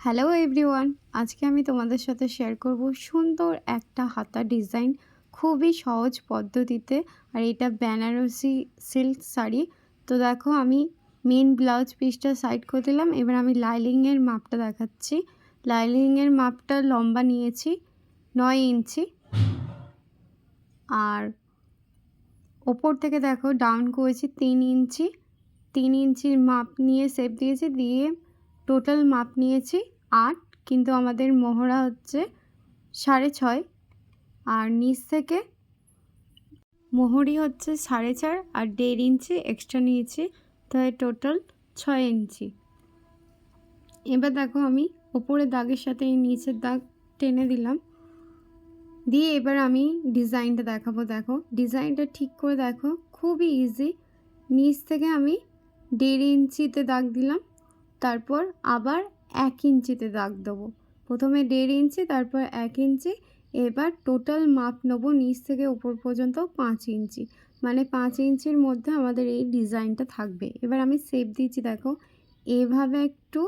Hello everyone আজকে আমি তোমাদের সাথে শেয়ার করব সুন্দর একটা হাতা ডিজাইন খুবই সহজ পদ্ধতিতে, আর এটা বেনারসি সিল্ক শাড়ি। তো দেখো, আমি মেন ব্লাউজ পিসটা সাইড করে দিলাম, এবার আমি লাইলিংয়ের মাপটা দেখাচ্ছি। লাইলিংয়ের মাপটা লম্বা নিয়েছি, নয় ইঞ্চি। আর ওপর থেকে দেখো ডাউন করেছি তিন ইঞ্চি। তিন ইঞ্চির মাপ নিয়ে সেপ দিয়েছি, দিয়ে টোটাল মাপ নিয়েছি আট, কিন্তু আমাদের মোহরা হচ্ছে সাড়ে ছয়। আর নিচ থেকে মোহরি হচ্ছে সাড়ে চার, আর দেড় ইঞ্চি এক্সট্রা নিয়েছি, তাই টোটাল ছয় ইঞ্চি। এবার দেখো আমি ওপরের দাগের সাথে এই নিচের দাগ টেনে দিলাম। দিয়ে এবার আমি ডিজাইনটা দেখাবো, দেখো। ডিজাইনটা ঠিক করে দেখো, খুবই ইজি নিচ থেকে আমি দেড় ইঞ্চিতে দাগ দিলাম। তারপর আবার এক ইঞ্চিতে দাগ দেবো। প্রথমে দেড় ইঞ্চি, তারপর এক ইঞ্চি, এবার টোটাল মাপ নেব নিচ থেকে উপর পর্যন্ত পাঁচ ইঞ্চি। মানে পাঁচ ইঞ্চির মধ্যে আমাদের এই ডিজাইনটা থাকবে। এবার আমি সেপ দিয়েছি দেখো, এভাবে একটু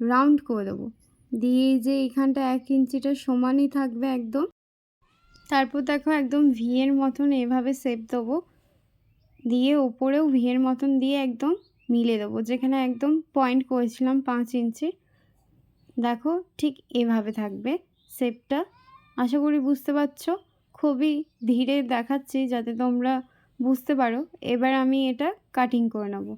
রাউন্ড করে দেবো। দিয়ে যে এখানটা এক ইঞ্চিটা সমানই থাকবে একদম। তারপর দেখো, একদম ভিয়ের মতন এভাবে সেপ দেবো। দিয়ে ওপরেও ভিয়ের মতন দিয়ে একদম মিলে দেবো। যেখানে একদম পয়েন্ট করেছিলাম পাঁচ ইঞ্চি দেখো ঠিক এভাবে থাকবে শেপটা আশা করি বুঝতে পারছ? খুবই ধীরে দেখাচ্ছি যাতে তোমরা বুঝতে পারো। এবার আমি এটা কাটিং করে নেব।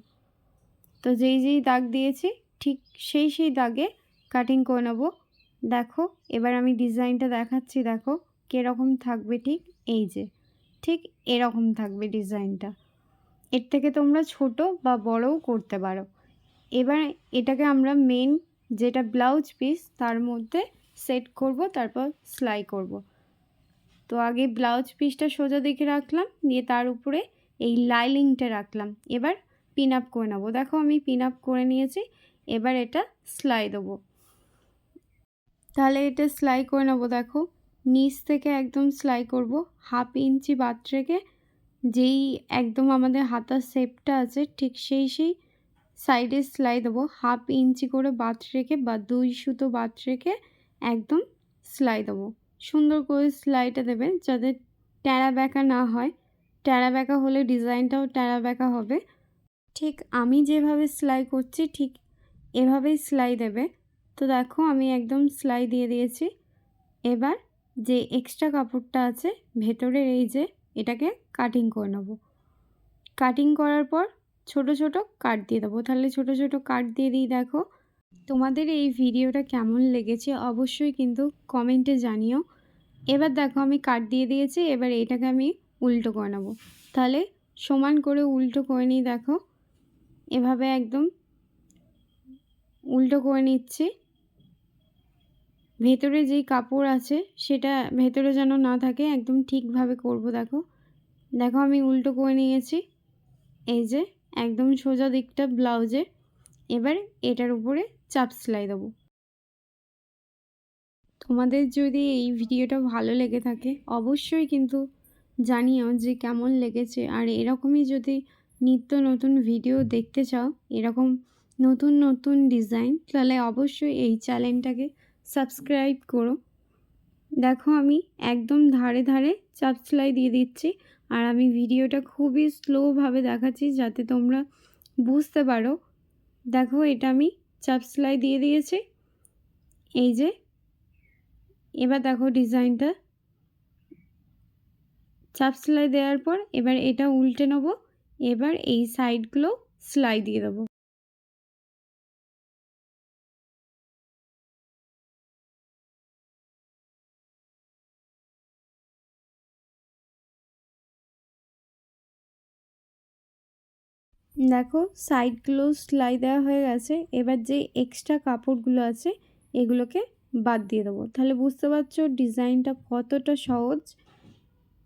তো যেই যেই দাগ দিয়েছি, ঠিক সেই সেই দাগে কাটিং করে নেব। দেখো, এবার আমি ডিজাইনটা দেখাচ্ছি, দেখো, কীরকম থাকবে ঠিক এই যে। ঠিক এরকম থাকবে ডিজাইনটা এর থেকে তোমরা ছোট বা বড়ও করতে পারো। এবার এটাকে আমরা মেন যেটা ব্লাউজ পিস তার মধ্যে সেট করব, তারপর সেলাই করব। তো আগে ব্লাউজ পিসটা সোজা দিকে রাখলাম, দিয়ে তার উপরে এই লাইলিংটা রাখলাম। এবার পিন আপ করে নেব। দেখো আমি পিন আপ করে নিয়েছি, এবার এটা সেলাই দেবো। তাহলে এটা সেলাই করে নেব, দেখো। নিচ থেকে একদম সেলাই করব, হাফ ইঞ্চি বাদ রেখে যেই একদম আমাদের হাতার শেপটা আছে, ঠিক সেই সেই সাইডে সেলাই দেবো। হাফ ইঞ্চি করে বাদ রেখে বা দুই সুতো বাদ রেখে একদম সেলাই দেবো। সুন্দর করে সেলাইটা দেবে যাতে ট্যাড়া ব্যাকা না হয়। ট্যাড়া ব্যাকা হলে ডিজাইনটাও ট্যাড়া ব্যাকা হবে। ঠিক আমি যেভাবে সেলাই করছি, ঠিক এভাবেই সেলাই দেবে। তো দেখো আমি একদম সেলাই দিয়ে দিয়েছি। এবার যে এক্সট্রা কাপড়টা আছে, ভেতরের এই যে এটাকে কাটিং করে নেব। কাটিং করার পর ছোট ছোট কাট দিয়ে দেবো। তাহলে ছোট ছোট কাট দিয়ে দিই, দেখো। তোমাদের এই ভিডিওটা কেমন লেগেছে অবশ্যই কিন্তু কমেন্টে জানিও। এবার দেখো আমি কাট দিয়ে দিয়েছি, এবার এটাকে আমি উল্টো করে নেব। তাহলে সমান করে উল্টো করে নিই, দেখো। এভাবে একদম উল্টো করে নিচ্ছি। ভেতরে যেই কাপড় আছে, সেটা ভেতরে যেন না থাকে, একদম ঠিকভাবে করব, দেখো। দেখো, আমি উল্টো করে নিয়েছি। এই যে, একদম সোজা দিকটা ব্লাউজে। এবার এটার উপরে চাপ সেলাই দেবো। তোমাদের যদি এই ভিডিওটা ভালো লেগে থাকে, অবশ্যই কিন্তু জানিও যে কেমন লেগেছে। আর এরকমই যদি নিত্য নতুন ভিডিও দেখতে চাও, এরকম নতুন নতুন ডিজাইন, তাহলে অবশ্যই এই চ্যানেলটাকে সাবস্ক্রাইব করো। দেখো আমি একদম ধারে ধারে চাপ সেলাই দিয়ে দিচ্ছি আর আমি ভিডিওটা খুবই স্লোভাবে দেখাচ্ছি যাতে তোমরা বুঝতে পারো। দেখো এটা আমি চাপ সেলাই দিয়ে দিয়েছি। এই যে, এবার দেখো ডিজাইনটা। চাপ সেলাই দেওয়ার পর এবার এটা উল্টে নেব। এবার এই সাইডগুলো সেলাই দিয়ে দেবো। দেখো সাইডগুলো সেলাই দেওয়া হয়ে গেছে। এবার যে এক্সট্রা কাপড়গুলো আছে, এগুলোকে বাদ দিয়ে দেবো। তাহলে বুঝতে পারছ, ডিজাইনটা কতটা সহজ।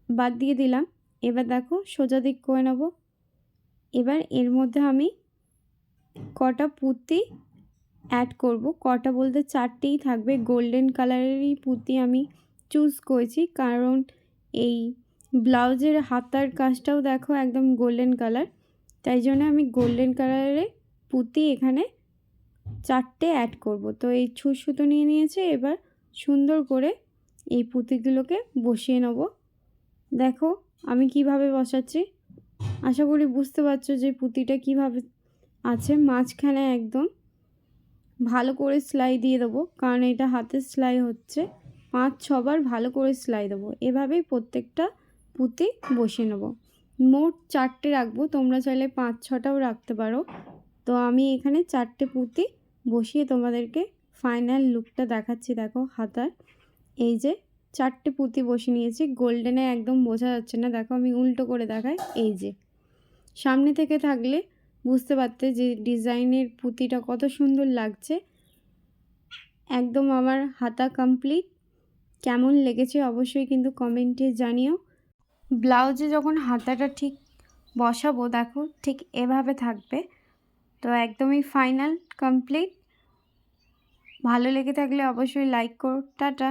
বাদ দিয়ে দিলাম। এবার দেখো, সোজা দিক করে নেব। এবার এর মধ্যে আমি কটা পুঁতি অ্যাড করব। কটা বলতে চারটেই থাকবে। গোল্ডেন কালারেরই পুঁতি আমি চুজ করেছি। কারণ এই ব্লাউজের হাতার কাজটাও দেখো একদম গোল্ডেন কালার তাই জন্য আমি গোল্ডেন কালারের পুঁতি এখানে চারটে অ্যাড করব। তো এই ছুঁচ সুতো নিয়ে নিয়েছে, এবার সুন্দর করে এই পুঁতিগুলোকে বসিয়ে নেব। দেখো আমি কীভাবে বসাচ্ছি। আশা করি বুঝতে পারছ যে পুঁতিটা কীভাবে আছে। মাঝখানে একদম ভালো করে সেলাই দিয়ে দেবো, কারণ এটা হাতের সেলাই হচ্ছে। পাঁচ ছবার ভালো করে সেলাই দেবো। এভাবেই প্রত্যেকটা পুঁতি বসিয়ে নেব। মোট চারটে রাখব, তোমরা চাইলে পাঁচ ছটাও রাখতে পারো। তো আমি এখানে চারটে পুঁতি বসিয়ে তোমাদেরকে ফাইনাল লুকটা দেখাচ্ছি, দেখো হাতার। এই যে চারটে পুঁতি বসিয়ে নিয়েছি গোল্ডেনে একদম বোঝা যাচ্ছে না, দেখো আমি উল্টো করে দেখাই, এই যে। সামনে থেকে থাকলে বুঝতে পারতে যে ডিজাইনের পুঁতিটা কত সুন্দর লাগছে। একদম আমার হাতা কমপ্লিট কেমন লেগেছে অবশ্যই কিন্তু কমেন্টে জানিও। ব্লাউজে যখন হাতাটা ঠিক বসাবো, দেখো ঠিক এভাবে থাকবে। তো একদমই ফাইনাল কমপ্লিট ভালো লেগে থাকলে অবশ্যই লাইক করো। টাটা।